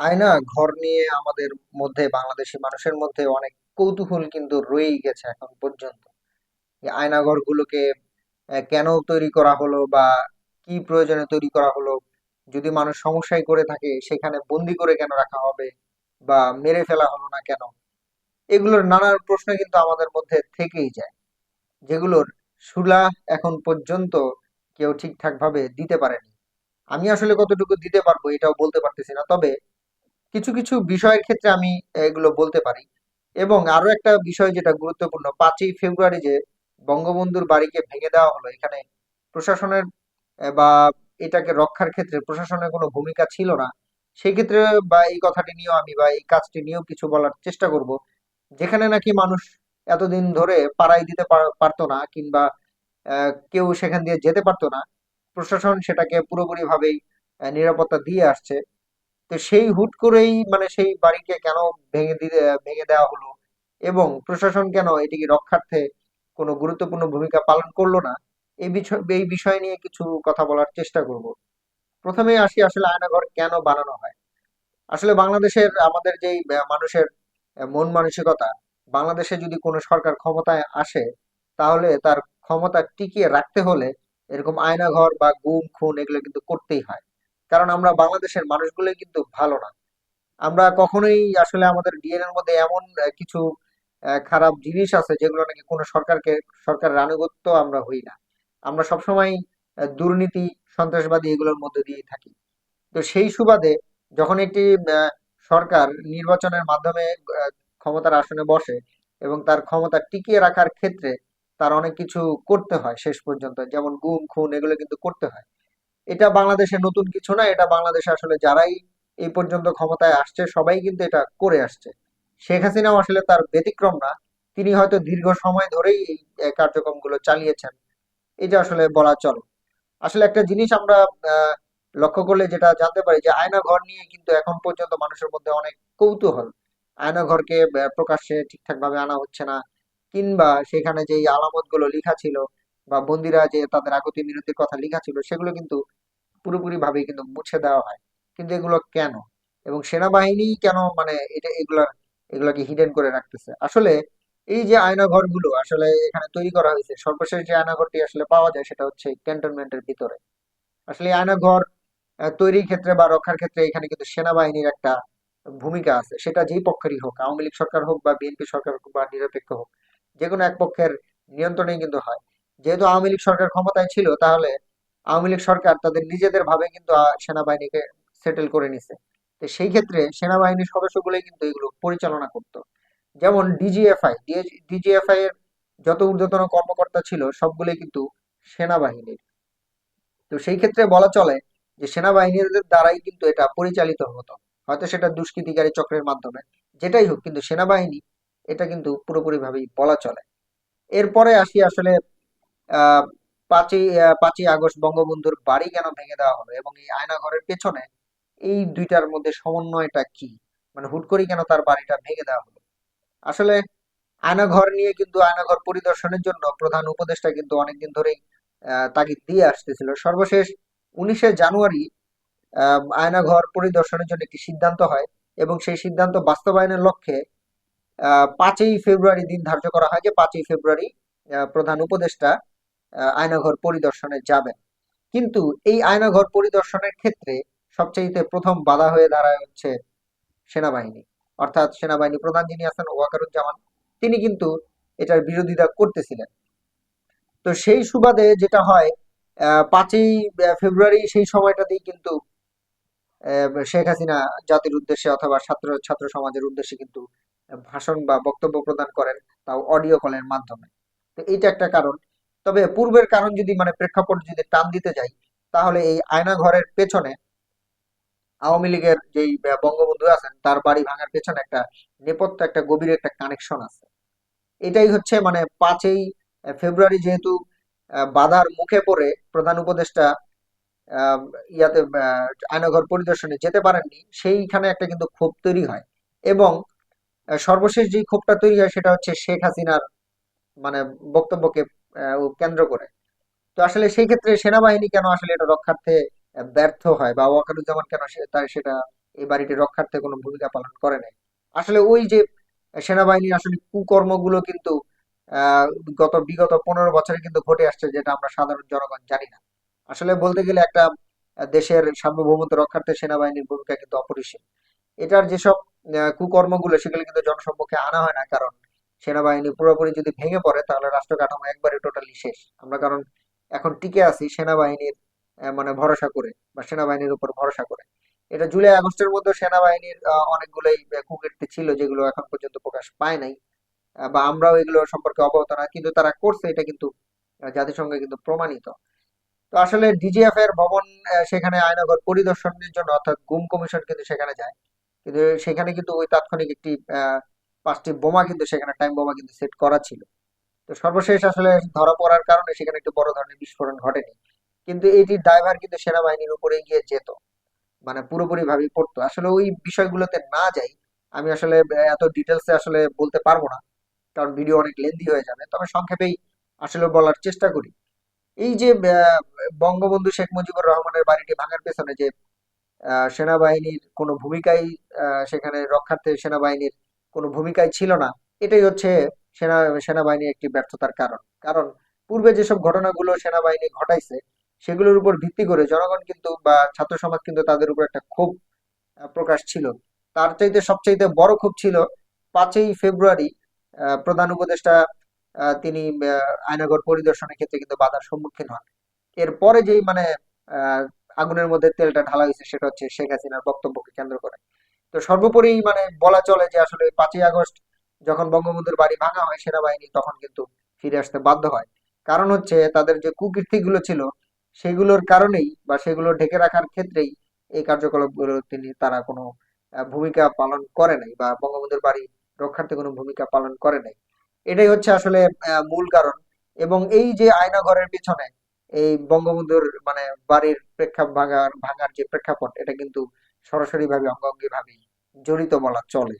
আয়না ঘর নিয়ে আমাদের মধ্যে বাংলাদেশি মানুষের মধ্যে অনেক কৌতূহল কিন্তু রয়েই গেছে এখন পর্যন্ত। এই আয়না ঘরগুলোকে আহ, কেন তৈরি করা হলো বা কি প্রয়োজনে তৈরি করা হলো? যদি মানুষ সমস্যায় করে থাকে সেখানে বন্দি করে কেন রাখা হবে বা মেরে ফেলা হলো না কেন? এগুলোর নানা প্রশ্ন কিন্তু আমাদের মধ্যে থেকেই যায় যেগুলোর সুলা এখন পর্যন্ত কেউ ঠিকঠাক ভাবে দিতে পারেনি। আমি আসলে কতটুকু দিতে পারব এটাও বলতে পারতেছি না তবে কিছু কিছু বিষয়ের ক্ষেত্রে আমি এগুলো বলতে পারি। এবং আরও একটা বিষয় যেটা গুরুত্বপূর্ণ পাঁচই ফেব্রুয়ারি যে বঙ্গবন্ধুর বাড়িকে ভেঙে দেওয়া হলো এখানে প্রশাসনের বা এটাকে রক্ষার ক্ষেত্রে প্রশাসনের কোনো ভূমিকা ছিল না। সেই ক্ষেত্রে বা এই কথাটি নিয়েও আমি বা এই কাজটি নিয়েও কিছু বলার চেষ্টা করব যেখানে নাকি মানুষ এতদিন ধরে পাড়ায় দিতে পারতো না কিংবা কেউ সেখান দিয়ে যেতে পারতো না প্রশাসন সেটাকে পুরোপুরি ভাবেই আহ, নিরাপত্তা দিয়ে আসছে। তো সেই হুট করেই মানে সেই বাড়িকে কেন ভেঙে দিতে, ভেঙে দেওয়া হলো এবং প্রশাসন কেন এটিকে রক্ষার্থে কোনো গুরুত্বপূর্ণ ভূমিকা পালন করল না এই বিষয় এই বিষয় নিয়ে কিছু কথা বলার চেষ্টা করব। প্রথমে আসি আসলে আয়নাঘর কেন বানানো হয়? আসলে বাংলাদেশের, আমাদের যেই মানুষের মন মানসিকতা, বাংলাদেশে যদি কোনো সরকার ক্ষমতায় আসে, তাহলে তার ক্ষমতা টিকিয়ে রাখতে হলে এরকম আয়নাঘর বা গুম, খুন এগুলো কিন্তু করতেই হয়। কারণ আমরা বাংলাদেশের মানুষগুলোই কিন্তু ভালো না। আমরা কখনোই আসলে আমাদের ডিএনএ এর মধ্যে এমন কিছু খারাপ জিনিস আছে যেগুলো নাকি কোনো সরকারকে, সরকারের আনুগত্য আমরা হই না। আমরা সবসময় দুর্নীতি, সন্ত্রাসবাদী এগুলোর মধ্যে দিয়েই থাকি। তো সেই সুবাদে যখন একটি সরকার নির্বাচনের মাধ্যমে ক্ষমতার আসনে বসে এবং তার ক্ষমতা টিকিয়ে রাখার ক্ষেত্রে তার অনেক কিছু করতে হয় শেষ পর্যন্ত। যেমন গুম, খুন এগুলো কিন্তু করতে হয়। এটা বাংলাদেশে নতুন কিছু না, এটা বাংলাদেশে আসলে যারাই এই পর্যন্ত ক্ষমতায় আসছে, সবাই কিন্তু এটা করে আসছে। শেখ হাসিনাও আসলে তার ব্যতিক্রম না, তিনি হয়তো দীর্ঘ সময় ধরেই এই কার্যক্রমগুলো চালিয়েছেন। এটা আসলে বলা চলে। আসলে একটা জিনিস আমরা লক্ষ্য করলে যেটা জানতে পারি যে আয়না ঘর নিয়ে কিন্তু এখন পর্যন্ত মানুষের মধ্যে অনেক কৌতূহল। আয়না ঘরকে প্রকাশ্যে ঠিকঠাক ভাবে আনা হচ্ছে না, কিংবা সেখানে যে আলামতগুলো লেখা ছিল, বা বন্দিরা যে তাদের আকতি মিনতির কথা লেখা ছিল, সেগুলো কিন্তু পুরোপুরি ভাবে কিন্তু মুছে দেওয়া হয়। কিন্তু এগুলো কেন? এবং সেনাবাহিনী কেন মানে এটা, এগুলা, এগুলাকে হিডেন করে রাখতেছে? আসলে এই যে আয়নাঘরগুলো আসলে এখানে তৈরি করা হয়েছে, সর্বশেষ যে আয়নাঘরটি আসলে পাওয়া যায় সেটা হচ্ছে ক্যান্টনমেন্টের ভিতরে। আসলে আয়নাঘর তৈরির ক্ষেত্রে বা রক্ষার ক্ষেত্রে এখানে কিন্তু সেনাবাহিনীর একটা ভূমিকা আছে। সেটা যেই পক্ষেরই হোক, আওয়ামী লীগ সরকার হোক বা বিএনপি সরকার হোক বা নিরপেক্ষ হোক যে কোনো এক পক্ষের নিয়ন্ত্রণেই কিন্তু হয়। যেহেতু আওয়ামী লীগ সরকার ক্ষমতায় ছিল, তাহলে আওয়ামী লীগ সরকার তাদের নিজেদের ভাবে কিন্তু সেনাবাহিনীকে সেটেল করে নিছে। তো সেই ক্ষেত্রে সেনাবাহিনীর সদস্যগুলোই কিন্তু এগুলো পরিচালনা করতো। যেমন ডিজিএফআই ডিজিএফআই এর যত ঊর্ধ্বতন কর্মকর্তা ছিল, সবগুলোই কিন্তু সেনাবাহিনীর। তো সেই ক্ষেত্রে বলা চলে যে সেনাবাহিনীর দ্বারাই কিন্তু এটা পরিচালিত হতো। হয়তো সেটা দুষ্কৃতিকারী চক্রের মাধ্যমে, যেটাই হোক, কিন্তু সেনাবাহিনী এটা কিন্তু পুরোপুরি ভাবেই বলা চলে। এরপরে আসি আসলে, আহ পাঁচই পাঁচই আগস্ট বঙ্গবন্ধুর বাড়ি কেন ভেঙে দেওয়া হলো এবং এই আয়নাঘরের পেছনে এই দুইটার মধ্যে সমন্বয়টা কি? মানে হুট করেই কেন তার বাড়িটা ভেঙে দেওয়া হলো? আসলে আয়নাঘর নিয়ে কিন্তু আয়নাঘর পরিদর্শনের জন্য প্রধান উপদেষ্টা কিন্তু অনেকদিন ধরেই তাগিদ দিয়ে আসতেছিল। সর্বশেষ উনিশে জানুয়ারি আয়নাঘর পরিদর্শনের জন্য একটি সিদ্ধান্ত হয় এবং সেই সিদ্ধান্ত বাস্তবায়নের লক্ষ্যে পাঁচই ফেব্রুয়ারি দিন ধার্য করা হয়। যে পাঁচই ফেব্রুয়ারি প্রধান উপদেষ্টা আয়নাঘর পরিদর্শনে যাবেন। কিন্তু এই আয়নাঘর পরিদর্শনের ক্ষেত্রে সবচেয়ে প্রথম বাধা হয়ে দাঁড়ায় হচ্ছে সেনাবাহিনী। অর্থাৎ সেনাবাহিনী প্রধান যিনি আছেন, ওয়াকারুজ্জামান, তিনি কিন্তু এটার বিরোধিতা করতেছিলেন। তো সেই সুবাদে যেটা হয় পাঁচই ফেব্রুয়ারি সেই সময়টাতেই কিন্তু শেখ হাসিনা জাতির উদ্দেশ্যে অথবা ছাত্র ছাত্র সমাজের উদ্দেশ্যে কিন্তু ভাষণ বা বক্তব্য প্রদান করেন, তাও অডিও কলের মাধ্যমে। তো এইটা একটা কারণ। তবে পূর্বের কারণ যদি মানে প্রেক্ষাপট যদি টান দিতে যাই, তাহলে এই আয়না ঘরের পেছনে আওয়ামী লীগের যেই বঙ্গবন্ধু আছেন, তার বাড়ি ভাঙার পেছনে একটা নেপথ্য, একটা গভীর একটা কানেকশন আছে। এটাই হচ্ছে মানে পাঁচই ফেব্রুয়ারি যেহেতু বাধার মুখে পড়ে, প্রধান উপদেষ্টা ইয়াতে আয়নাঘর পরিদর্শনে যেতে পারেননি, সেইখানে একটা কিন্তু ক্ষোভ তৈরি হয়। এবং সর্বশেষ যে ক্ষোভটা তৈরি হয়, সেটা হচ্ছে শেখ হাসিনার মানে বক্তব্যকে কেন্দ্র করে। তো আসলে সেই ক্ষেত্রে সেনাবাহিনী কেন আসলে এটা রক্ষার্থে ব্যর্থ হয় বা ওয়াকারুজ্জামান কেন তার সেটা এই বাড়িটি রক্ষার্থে কোনো ভূমিকা পালন করে নাই? আসলে ওই যে সেনাবাহিনীর আসলে কুকর্মগুলো কিন্তু গত বিগত পনেরো বছরে কিন্তু ঘটে আসছে যেটা আমরা সাধারণ জনগণ জানি না। আসলে বলতে গেলে একটা দেশের সার্বভৌমত্ব রক্ষার্থে সেনাবাহিনীর ভূমিকা কিন্তু অপরিসীম। এটার যেসব কুকর্মগুলো সেগুলো কিন্তু জনসম্মুখে আনা হয় না কারণ সেনাবাহিনী পুরোপুরি যদি ভেঙে পড়ে তাহলে রাষ্ট্র কাঠামো একবারে টোটালি শেষ। আমরা কারণ এখন টিকে আছি সেনাবাহিনীর মানে ভরসা করে বা সেনাবাহিনীর উপর ভরসা করে। এটা জুলাই আগস্টের মধ্যে সেনাবাহিনীর অনেকগুলোই কুকীর্তি ছিল যেগুলো এখন পর্যন্ত প্রকাশ পায় নাই। বা আমরাও এগুলো সম্পর্কে অবগত না কিন্তু তারা করছে এটা কিন্তু জাতিসংঘে কিন্তু প্রমাণিত। তো আসলে ডিজিএফ এর ভবন সেখানে আয়নাঘর পরিদর্শনের জন্য অর্থাৎ গুম কমিশন কিন্তু সেখানে যায়। কিন্তু সেখানে কিন্তু ওই তাৎক্ষণিক একটি আহ, পাঁচটি বোমা কিন্তু সেখানে টাইম বোমা কিন্তু সেট করা ছিল। তো সর্বশেষ আসলে ধরা পড়ার কারণে সেখানে একটু বড় ধরনের বিস্ফোরণ ঘটেনি। কিন্তু এটির দায়ভার কিন্তু সেনাবাহিনীর উপরে গিয়ে যেত মানে পুরোপুরি ভাবেই পড়তো। আসলে ওই বিষয়গুলোতে না যাই, আমি আসলে এত ডিটেলসে আসলে বলতে পারব না, কারণ ভিডিও অনেক লেন্দি হয়ে যাবে। তবে সংক্ষেপেই আসলে বলার চেষ্টা করি। এই যে বঙ্গবন্ধু শেখ মুজিবুর রহমানের বাড়িটি ভাঙার পেছনে যে সেনাবাহিনীর কোনো ভূমিকাই সেখানে রক্ষার্থে সেনাবাহিনীর কোনো ভূমিকাই ছিল না। এটাই হচ্ছে সেনা সেনাবাহিনীর একটি ব্যর্থতার কারণ। কারণ পূর্বে যেসব ঘটনাগুলো সেনাবাহিনী ঘটাইছে সেগুলোর উপর ভিত্তি করে জনগণ কিন্তু বা ছাত্র সমাজ কিন্তু তাদের উপর একটা ক্ষোভ প্রকাশ ছিল। তার চাইতে সবচাইতে বড় ক্ষোভ ছিল পাঁচই ফেব্রুয়ারি প্রধান উপদেষ্টা তিনি আহ, আয়নাঘর পরিদর্শনের ক্ষেত্রে কিন্তু বাধার সম্মুখীন হন। এরপরে যেই মানে আগুনের মধ্যে তেলটা ঢালা হয়েছে সেটা হচ্ছে শেখ হাসিনার বক্তব্যকে কেন্দ্র করে। তো সর্বোপরি মানে বলা চলে যে আসলে পাঁচই আগস্ট যখন বঙ্গবন্ধুর বাড়ি ভাঙা হয় সেনাবাহিনী তখন কিন্তু ফিরে আসতে বাধ্য হয়। কারণ হচ্ছে তাদের যে কুকীর্তিগুলো ছিল সেগুলোর কারণেই বা সেগুলো ঢেকে রাখার ক্ষেত্রেই এই কার্যকলাপগুলো তিনি তারা কোনো ভূমিকা পালন করে নাই বা বঙ্গবন্ধুর বাড়ি রক্ষার্থে কোনো ভূমিকা পালন করে নাই। এটাই হচ্ছে আসলে মূল কারণ এবং এই যে আয়নাঘরের পিছনে এই বঙ্গবন্ধুর মানে বাড়ির প্রেক্ষা ভাঙার ভাঙার যে প্রেক্ষাপট এটা কিন্তু সরাসরি ভাবে অঙ্গাঙ্গি ভাবে জড়িত বলা চলে।